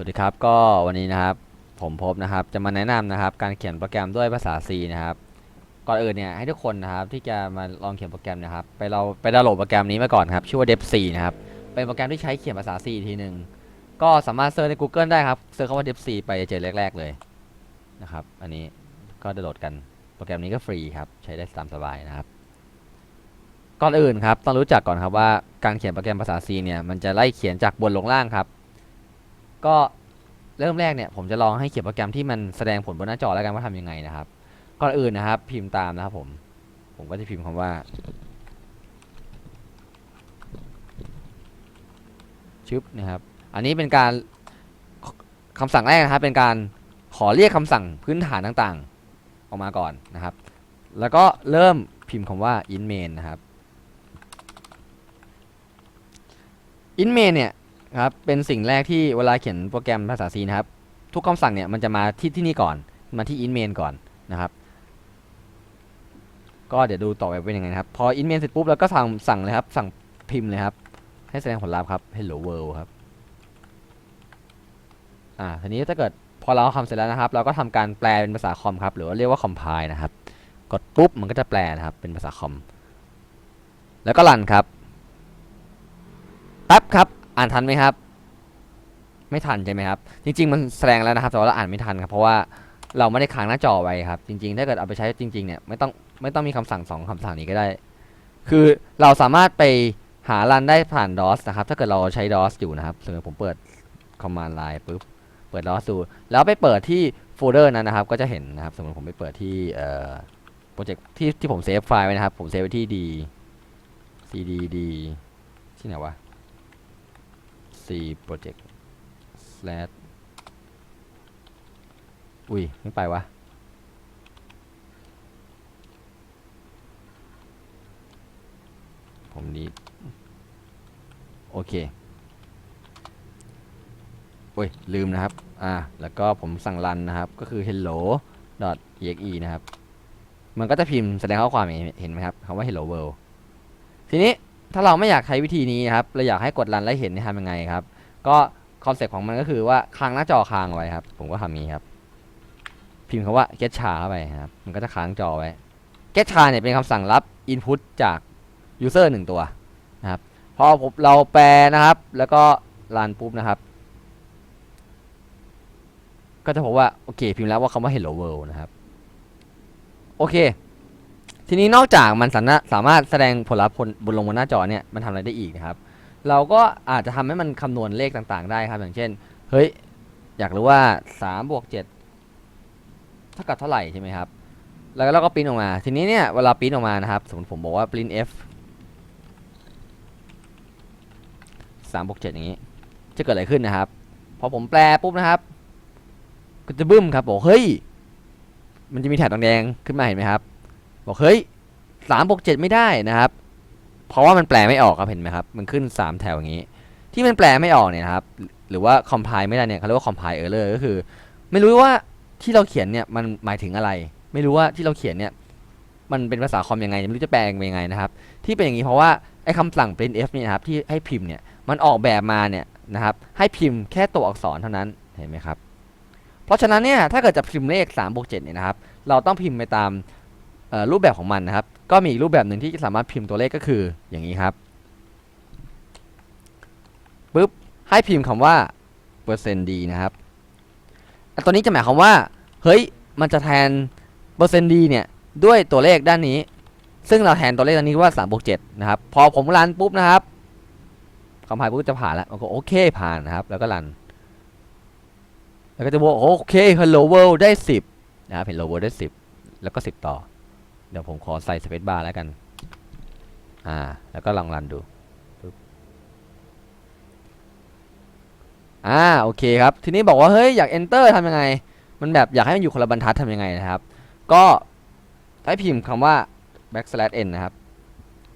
วัสดีครับก็วันนี้นะครับผมพบนะครับจะมาแนะนำนะครับ การเขียนโปรแกรมด้วยภาษา C นะครับก่อนอื่นเนี่ยให้ทุกคนนะครับที่จะมาลองเขียนโปรแกรมนะครับไปเราไปดาวน์โหลดโปรแกรมนี้มาก่อนครับชื่อว่า Dev C นะครับเป็นโปรแกรมที่ใช้เขียนภาษา C อีกทีหนึ่งก็สามารถเซิร์ชใน Google ได้ครับเซิร์ชคำว่า Dev C ไปเจอแรก ๆ เลยนะครับอันนี้ก็ดาวน์โหลดกันโปรแกรมนี้ก็ฟรีครับใช้ได้ตามสบายนะครับก่อนอื่นครับต้องรู้จักก่อนครับว่าการเขียนโปรแกรมภาษา C เนี่ยมันจะไล่เขียนจากบนลงล่างครับ ก็เริ่มแรกเนี่ยผมจะลองให้เขียนโปรแกรมที่มันแสดงผลบนหน้าจอแล้วกันว่าทำยังไงนะครับก่อนอื่นนะครับ พิมพ์ตามนะครับผม ผมก็จะพิมพ์คำว่า ชึบนะครับ อันนี้เป็นการคำสั่งแรกนะครับ เป็นการขอเรียกคำสั่งพื้นฐานต่างๆ ออกมาก่อนนะครับ แล้วก็เริ่มพิมพ์คำว่า in main นะครับ in main เนี่ย ครับเป็นสิ่งแรกที่เวลาเขียนโปรแกรมภาษา C นะครับ ทุกคำสั่งเนี่ยมันจะมาที่ที่นี่ก่อนมาที่ in main ก่อนนะครับ ก็เดี๋ยวดูต่อไปเป็นยังไงนะครับ พอ in main เสร็จปุ๊บแล้วก็สั่งสั่งเลยครับ สั่งพิมพ์เลยครับ ให้แสดงผลลัพธ์ครับ hello world ครับอ่าทีนี้ถ้าเกิดพอเราทำเสร็จแล้วนะครับ เราก็ทำการแปลเป็นภาษาคอมครับ หรือว่าเรียกว่า compile นะครับ กดปุ๊บมันก็จะแปลนะครับ เป็นภาษาคอม แล้วก็รันครับแป๊บครับ อ่านทันไหมครับ ไม่ทันใช่ไหมครับ จริง ๆ มันแสดงแล้วนะครับแต่ว่าเราอ่านไม่ทันครับเพราะว่าเราไม่ได้ค้างหน้าจอไว้ครับ จริง ๆ ถ้าเกิดเอาไปใช้จริง ๆ เนี่ยไม่ต้องไม่ต้องมีคำสั่งสองคำสั่งนี้ก็ได้ คือเราสามารถไปหารันได้ผ่าน DOS นะครับ ถ้าเกิดเราใช้ DOS อยู่นะครับสมมติผมเปิด command line ปุ๊บ เปิด DOS ดู แล้วไปเปิดที่โฟลเดอร์นั้นนะครับ ก็จะเห็นนะครับ สมมติผมไปเปิดที่เอ่อโปรเจกต์ที่ที่ผมเซฟไฟล์ไว้นะครับ ผมเซฟไว้ที่ D cd d ที่ไหนวะ project slash อุ้ย ไม่ไปวะ ผมดีโอเคโอ้ย ลืมนะครับ อ่า แล้วก็ผมสั่งรันนะครับ ก็คือ hello exe นะครับ มันก็จะพิมพ์แสดงข้อความอย่างนี้เห็นไหมครับคำว่า hello world ทีนี้ ถ้าเราไม่อยากใช้วิธีนี้นะครับเราอยากให้กดรันแล้วเห็นนี่ทำยังไงครับ ก็คอนเซ็ปต์ของมันก็คือว่าค้างหน้าจอค้างไว้ครับ ผมก็ทำนี้ครับ พิมพ์คำว่า get char เข้าไปครับ มันก็จะค้างจอไว้ get char เนี่ยเป็นคำสั่งรับ input จาก user หนึ่งตัวนะครับพอผมเราแปลนะครับ แล้วก็รันปุ๊บนะครับ ก็จะพบว่า โอเค พิมพ์แล้วว่าคำว่า hello world นะครับ โอเค ทีนี้นอกจากมันสามารถสามารถแสดงผลลัพธ์บนลงบนหน้าจอเนี่ยมันทำอะไรได้อีกนะครับ เราก็อาจจะทำให้มันคำนวณเลขต่างๆ ได้ครับ อย่างเช่น เฮ้ย อยากรู้ว่า3บวก7เท่ากับเท่าไหร่ใช่ไหมครับ แล้วเราก็ปริ้นออกมา ทีนี้เนี่ยเวลาปริ้นออกมานะครับ สมมติผมบอกว่าปริ้น f 3บวก7อย่างนี้ จะเกิดอะไรขึ้นนะครับ พอผมแปลปุ๊บนะครับ ก็จะบึ้มครับบอกเฮ้ย มันจะมีแถบแดงขึ้นมาเห็นไหมครับ บอกเฮ้ยสามบวกเจ็ดไม่ได้นะครับ เพราะว่ามันแปลไม่ออกครับเห็นไหมครับ มันขึ้นสามแถวอย่างนี้ ที่มันแปลไม่ออกเนี่ยครับ หรือว่า compile ไม่ได้เนี่ยเขาเรียกว่า compile error ก็คือ ไม่รู้ว่าที่เราเขียนเนี่ยมันหมายถึงอะไร ไม่รู้ว่าที่เราเขียนเนี่ยมันเป็นภาษาคอมยังไงไม่รู้จะแปลยังไงนะครับ ที่เป็นอย่างนี้เพราะว่าไอ้คำสั่ง printf เนี่ยครับที่ให้พิมพ์เนี่ยมันออกแบบมาเนี่ยนะครับให้พิมพ์แค่ตัวอักษรเท่านั้นเห็นไหมครับ เพราะฉะนั้นเนี่ยถ้าเกิดจะพิมพ์เลข3บวก7เนี่ยนะครับ เราต้องพิมพ์ไปตาม รูปแบบของมันนะครับ ก็มีอีกรูปแบบหนึ่งที่สามารถพิมพ์ตัวเลขก็คืออย่างนี้ครับปุ๊บให้พิมพ์คำว่าเปอร์เซ็นต์ดีนะครับอันตัวนี้จะหมายความว่า เฮ้ย มันจะแทนเปอร์เซ็นต์ดีเนี่ย ด้วยตัวเลขด้านนี้ ซึ่งเราแทนตัวเลขด้านนี้ว่า3บวก7นะครับ พอผมรันปุ๊บนะครับคำพายปุ๊บจะผ่านแล้วมันก็โอเคผ่านนะครับ แล้วก็รัน แล้วก็จะบอกโอเค hello world ได้ 10 นะครับ hello world ได้ 10 แล้วก็ 10 ต่อ เดี๋ยวผมขอใส่ space bar แล้วกัน อ่า แล้วก็ลองรันดูปึ๊บอ่า โอเคครับ ทีนี้บอกว่า เฮ้ย อยาก enter ทำยังไง มันแบบอยากให้มันอยู่คนละบรรทัดทำยังไงนะครับ ก็ให้พิมพ์คำว่า backslash n นะครับ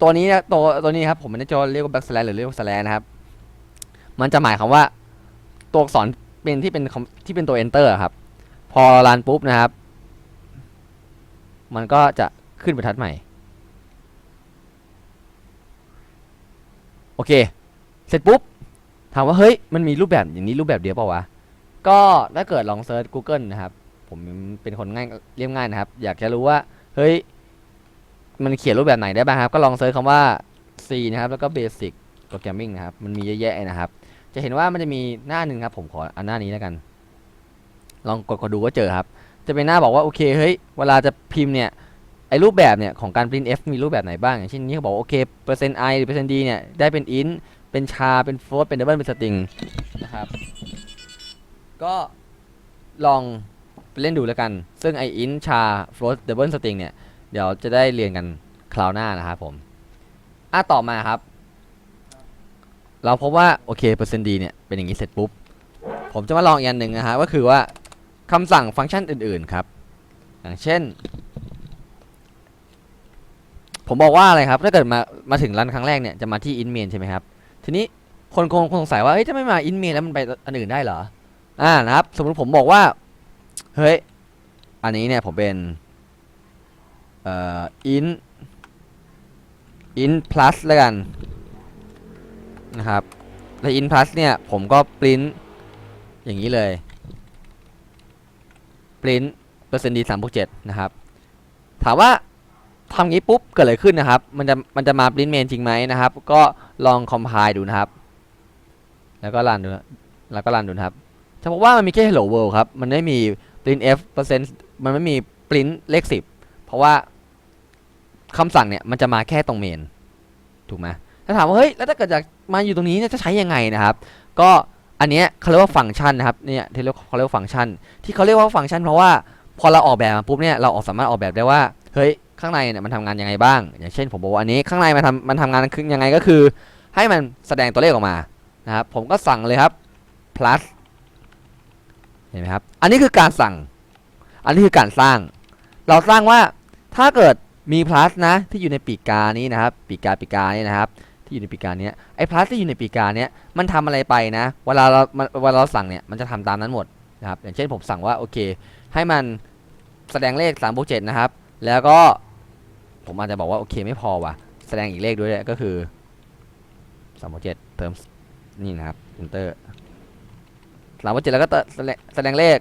ตัวนี้นะตัวตัวนี้ครับ ผมไม่ได้จะเรียกว่า backslash หรือเรียกว่า slash นะครับ มันจะหมายควาว่า ตัวอักษรเป็นที่เป็นที่เป็นตัว enter อะครับ พอรันปุ๊บนะครับ มันก็จะ ขึ้นบรรทัดใหม่ โอเค เสร็จปุ๊บ ถามว่าเฮ้ย มันมีรูปแบบอย่างนี้รูปแบบเดียวเปล่าวะ ก็ถ้าเกิดลองเซิร์ช Google นะครับ ผมเป็นคนง่ายเรียบง่ายนะครับ อยากจะรู้ว่า เฮ้ย มันเขียนรูปแบบไหนได้บ้างครับ ก็ลองเซิร์ชคำว่า C นะครับ แล้วก็ Basic Programming นะครับ มันมีเยอะแยะนะครับ จะเห็นว่ามันจะมีหน้าหนึ่งครับ ผมขออันหน้านี้แล้วกัน ลองกดกดดูว่าเจอครับจะเป็นหน้าบอกว่าโอเคเฮ้ยเวลาจะพิมพ์เนี่ย อ้รูปแบบเนี่ยของการ print f มีรูปแบบไหนบ้าง อย่างเช่นนี้เขาบอกโอเคเปอร์เซ็นต์ i หรือเปอร์เซ็นต์ d เนี่ยได้เป็น int เป็นชาเป็น float เป็น double เป็น string นะครับก็ลองไปเล่นดูแล้วกัน ซึ่งไอ int ชา float double string เนี่ยเดี๋ยวจะได้เรียนกันคราวหน้านะครับผมอะต่อมาครับ เราพบว่าโอเคเปอร์เซ็นต์ d เนี่ยเป็นอย่างนี้เสร็จปุ๊บ ผมจะมาลองอีกอันหนึ่งนะฮะก็คือว่าคำสั่งฟังก์ชันอื่นๆครับ อย่างเช่น ผมบอกว่าอะไรครับ ถ้าเกิดมา มาถึงรันครั้งแรกเนี่ย จะมาที่ in main ใช่ไหมครับ ทีนี้คนคงสงสัยว่า เฮ้ย จะไม่มา in main แล้วมันไปอันอื่นได้เหรอ อ่า นะครับ สมมติผมบอกว่า เฮ้ย อันนี้เนี่ยผมเป็น เอ่อ in in plus แล้วกัน นะครับ แล้ว in plus เนี่ย ผมก็ print อย่างนี้เลย print เปอร์เซ็นต์ดีสามบวกเจ็ดนะครับ ถามว่า ทำงี้ปุ๊บเกิดอะไรขึ้นนะครับ มันจะมันจะมา print main จริงไหมนะครับ ก็ลอง compile ดูนะครับ แล้วก็รันดูแล้วก็รันดูนะครับจะพบว่ามันมีแค่ hello world ครับ มันไม่มี print f เปอร์เซ็นต์มันไม่มี print เลขสิบเพราะว่าคำสั่งเนี่ยมันจะมาแค่ตรง main ถูกไหมถ้าถามว่าเฮ้ยแล้วถ้าเกิดอยากมาอยู่ตรงนี้เนี่ยจะใช้ยังไงนะครับ ก็อันเนี้ยเขาเรียกว่าฟังก์ชันนะครับเนี่ยที่เรียกเขาเรียกว่าฟังก์ชัน ที่เขาเรียกว่าฟังก์ชันเพราะว่าพอเราออกแบบมาปุ๊บเนี่ยเราออกสามารถออกแบบได้ว่าเฮ้ย ข้างในเนี่ยมันทำงานยังไงบ้าง อย่างเช่นผมบอกว่าอันนี้ข้างในมันทำมันทำงานคือยังไงก็คือ ให้มันแสดงตัวเลขออกมานะครับผมก็สั่งเลยครับ plus เห็นไหมครับอันนี้คือการสั่ง อันนี้คือการสร้าง เราสร้างว่าถ้าเกิดมี plus นะที่อยู่ในปีกานี้นะครับ ปีกาปีกานี่นะครับ ที่อยู่ในปีกาเนี้ยไอ้ plus ที่อยู่ในปีกาเนี้ยมันทำอะไรไปนะ เวลาเราเวลาเราสั่งเนี่ยมันจะทำตามนั้นหมดนะครับอย่างเช่นผมสั่งว่าโอเค ให้มันแสดงเลข3บวก7นะครับ แล้วก็ผมอาจจะบอกว่าโอเคไม่พอว่ะ แสดงอีกเลขด้วยก็คือ3บวก7เติมนี่นะครับ enter 3บวก7แล้วก็เติมแสดงแสดงเลข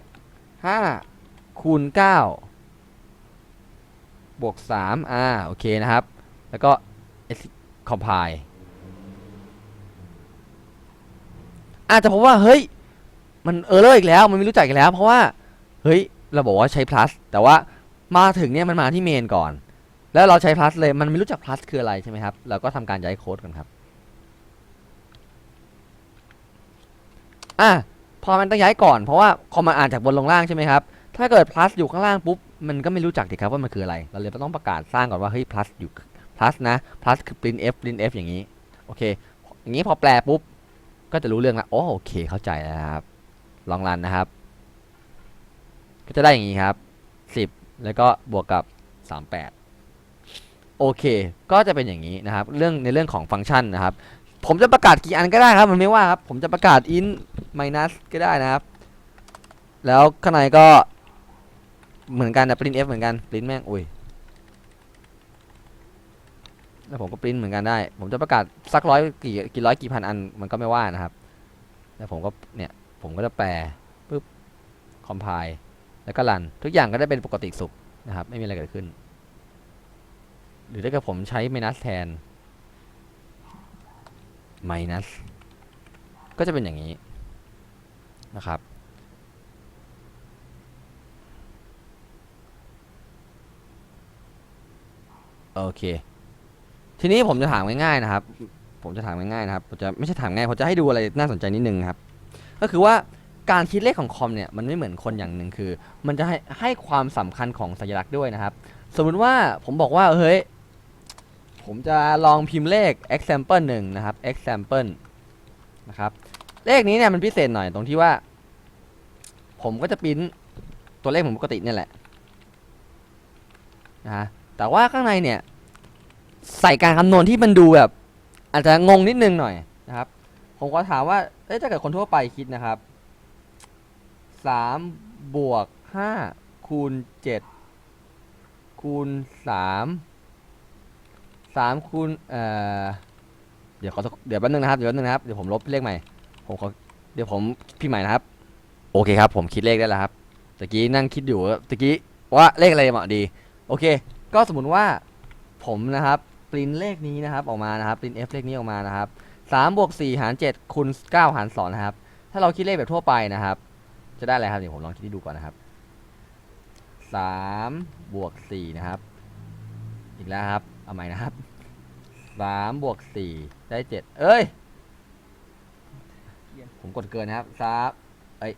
5คูณ9บวก3อ่าโอเคนะครับ แล้วก็ compile อาจจะพบว่าเฮ้ยมันเออร์เลอร์อีกแล้วมันไม่รู้จักอีกแล้ว เพราะว่าเฮ้ยเราบอกว่าใช้ plus แต่ว่า มาถึงเนี่ยมันมาที่เมนก่อน แล้วเราใช้ plus เลยมันไม่รู้จัก plus คืออะไรใช่ไหมครับเราก็ทำการย้ายโค้ดกันครับอะพอมันต้องย้ายก่อนเพราะว่าคอมมันอ่านจากบนลงล่างใช่ไหมครับถ้าเกิด plus อยู่ข้างล่างปุ๊บมันก็ไม่รู้จักดิครับว่ามันคืออะไร เราเลยต้องประกาศสร้างก่อนว่าเฮ้ย plus อยู่ plus นะ plus คือ print f print f อย่างนี้โอเค อย่างนี้พอแปลปุ๊บก็จะรู้เรื่องละโอ้โอเคเข้าใจแล้วครับ ลองรันนะครับ ก็จะได้อย่างนี้ครับ แล้วก็บวกกับ 38 โอเค ก็จะเป็นอย่างนี้นะครับ เรื่องในเรื่องของฟังก์ชันนะครับ ผมจะประกาศกี่อันก็ได้ครับ มันไม่ว่าครับ ผมจะประกาศ int minus ก็ได้นะครับ แล้วข้างในก็เหมือนกันนะ print f เหมือนกัน print แม่งอุ้ยแล้วผมก็ปริ้นเหมือนกันได้ ผมจะประกาศสักร้อยกี่กี่ร้อยกี่พันอันมันก็ไม่ว่านะครับ แล้วผมก็เนี่ยผมก็จะแปลปุ๊บคอมไพล์ แล้วก็รันทุกอย่างก็ได้เป็นปกติสุขนะครับ ไม่มีอะไรเกิดขึ้น หรือถ้าเกิดผมใช้ minus แทน minus ก็จะเป็นอย่างนี้นะครับ โอเค ทีนี้ผมจะถามง่ายๆนะครับ ผมจะถามง่ายๆนะครับ ผมจะไม่ใช่ถามง่ายผมจะให้ดูอะไรน่าสนใจนิดนึงครับ ก็คือว่า การคิดเลขของคอมเนี่ยมันไม่เหมือนคนอย่างหนึ่งคือ มันจะให้ให้ความสำคัญของสัญลักษณ์ด้วยนะครับ สมมุติว่าผมบอกว่าเฮ้ยผมจะลองพิมพ์เลข example หนึ่งนะครับ example นะครับเลขนี้เนี่ยมันพิเศษหน่อยตรงที่ว่า ผมก็จะปริ้นตัวเลขผมปกติเนี่ยแหละนะฮะแต่ว่าข้างในเนี่ย ใส่การคำนวณที่มันดูแบบ อาจจะงงนิดนึงหน่อยนะครับ ผมก็ถามว่าเอ๊ะถ้าเกิดคนทั่วไปคิดนะครับ สามบวกห้าคูณเจ็ดคูณสามสามคูณเอ่อเดี๋ยวขอสักเดี๋ยวแป๊บนึงนะครับเดี๋ยวแป๊บนึงนะครับเดี๋ยวผมลบเลขใหม่ผมขอเดี๋ยวผมพิมพ์ใหม่นะครับ โอเคครับ ผมคิดเลขได้แล้วครับตะกี้นั่งคิดอยู่ตะกี้ว่าเลขอะไรเหมาะดี โอเค ก็สมมติว่าผมนะครับปรินเลขนี้นะครับออกมานะครับปริน f เลขนี้ออกมานะครับสามบวกสี่หารเจ็ดคูณเก้าหารสองนะครับ ถ้าเราคิดเลขแบบทั่วไปนะครับ จะได้อะไรครับเดี๋ยวผมลองคิดให้ดูก่อนนะครับสามบวกสี่นะครับ อีกแล้วครับ เอาใหม่นะครับสามบวกสี่ได้เจ็ดเอ้ย ผมกดเกินนะครับสามเอ้ย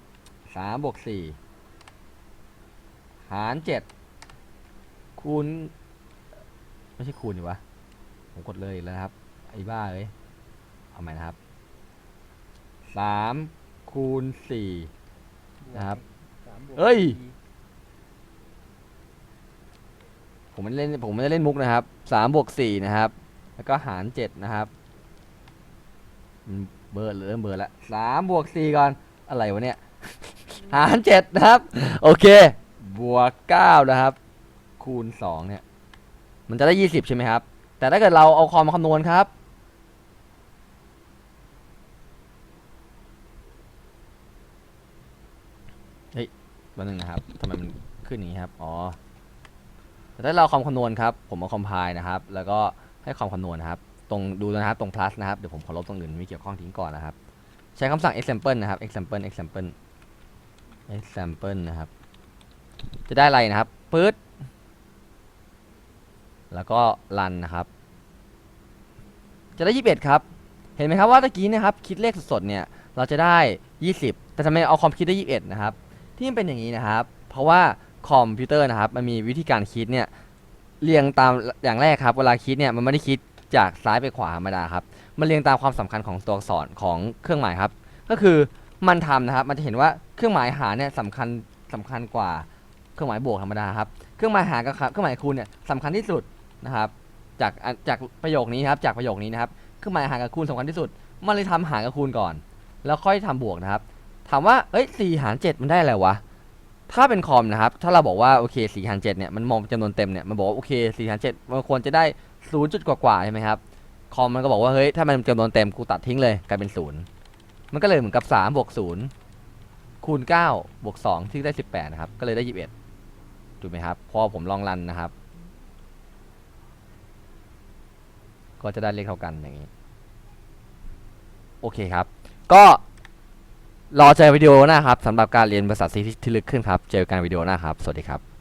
สามบวกสี่หารเจ็ดคูณ ไม่ใช่คูณดิวะ ผมกดเลยแล้วครับ ไอ้บ้าเอ้ยเอาใหม่นะครับสามคูณสี่ นะครับสามบวกเอ้ยสี่ผมไม่ได้เล่นผมไม่ได้เล่นมุกนะครับสามบวกสี่นะครับ แล้วก็หารเจ็ดนะครับอืมเบอร์เริ่มเบอร์แล้วสามบวกสี่ก่อนอะไรวะเนี่ย หารเจ็ดนะครับ โอเค บวกเก้านะครับ คูณสองเนี่ย มันจะได้ยี่สิบใช่ไหมครับ แต่ถ้าเกิดเราเอาคอมมาคำนวณครับ เฮ้ยแป๊บนึงนะครับทำไมมันขึ้นอย่างนี้ครับ อ๋อแต่ถ้าเราคอมคำนวณครับ ผมเอาคอมไพล์นะครับ แล้วก็ให้คอมคำนวณนะครับ ตรงดูนะครับ ตรง plus นะครับ เดี๋ยวผมขอลบตรงอื่นไม่เกี่ยวข้องทิ้งก่อนนะครับ ใช้คำสั่ง example นะครับ example example example นะครับ จะได้อะไรนะครับปื๊ดแล้วก็ run นะครับ จะได้ 21 ครับ เห็นไหมครับว่าตะกี้นะครับ คิดเลขสดๆเนี่ย เราจะได้ 20 แต่ทำไมเอาคอมคิดได้ 21 นะครับ ที่มันเป็นอย่างนี้นะครับ เพราะว่าคอมพิวเตอร์นะครับมันมีวิธีการคิดเนี่ยเรียงตามอย่างแรกครับ เวลาคิดเนี่ยมันไม่ได้คิดจากซ้ายไปขวาธรรมดาครับมันเรียงตามความสำคัญของตัวอักษรของเครื่องหมายครับ ก็คือมันทำนะครับมันจะเห็นว่าเครื่องหมายหารเนี่ยสำคัญสำคัญกว่าเครื่องหมายบวกธรรมดาครับเครื่องหมายหารกับเครื่องหมายคูณเนี่ยสำคัญที่สุดนะครับ จากจากประโยคนี้ครับจากประโยคนี้นะครับเครื่องหมายหารกับคูณสำคัญที่สุด มันเลยทำหารกับคูณก่อน แล้วค่อยทำบวกนะครับ ถามว่าเอ้ยสี่หารเจ็ดมันได้อะไรวะ ถ้าเป็นคอมนะครับ ถ้าเราบอกว่าโอเคสี่หารเจ็ดเนี่ยมันมองจำนวนเต็มเนี่ยมันบอกว่าโอเคสี่หารเจ็ดมันควรจะได้ศูนย์จุดกว่าๆใช่ไหมครับ คอมมันก็บอกว่าเฮ้ยถ้ามันจำนวนเต็มกูตัดทิ้งเลยกลายเป็นศูนย์มันก็เลยเหมือนกับสามบวกศูนย์คูณเก้าบวกสองที่ได้สิบแปดนะครับ ก็เลยได้ยี่สิบเอ็ดถูกไหมครับพอผมลองรันนะครับ ก็จะได้เลขเท่ากันอย่างนี้ โอเคครับ ก็ รอเจอวิดีโอหน้าครับสำหรับการเรียนภาษาซีที่ลึกขึ้นครับ เจอกันวิดีโอหน้าครับ สวัสดีครับ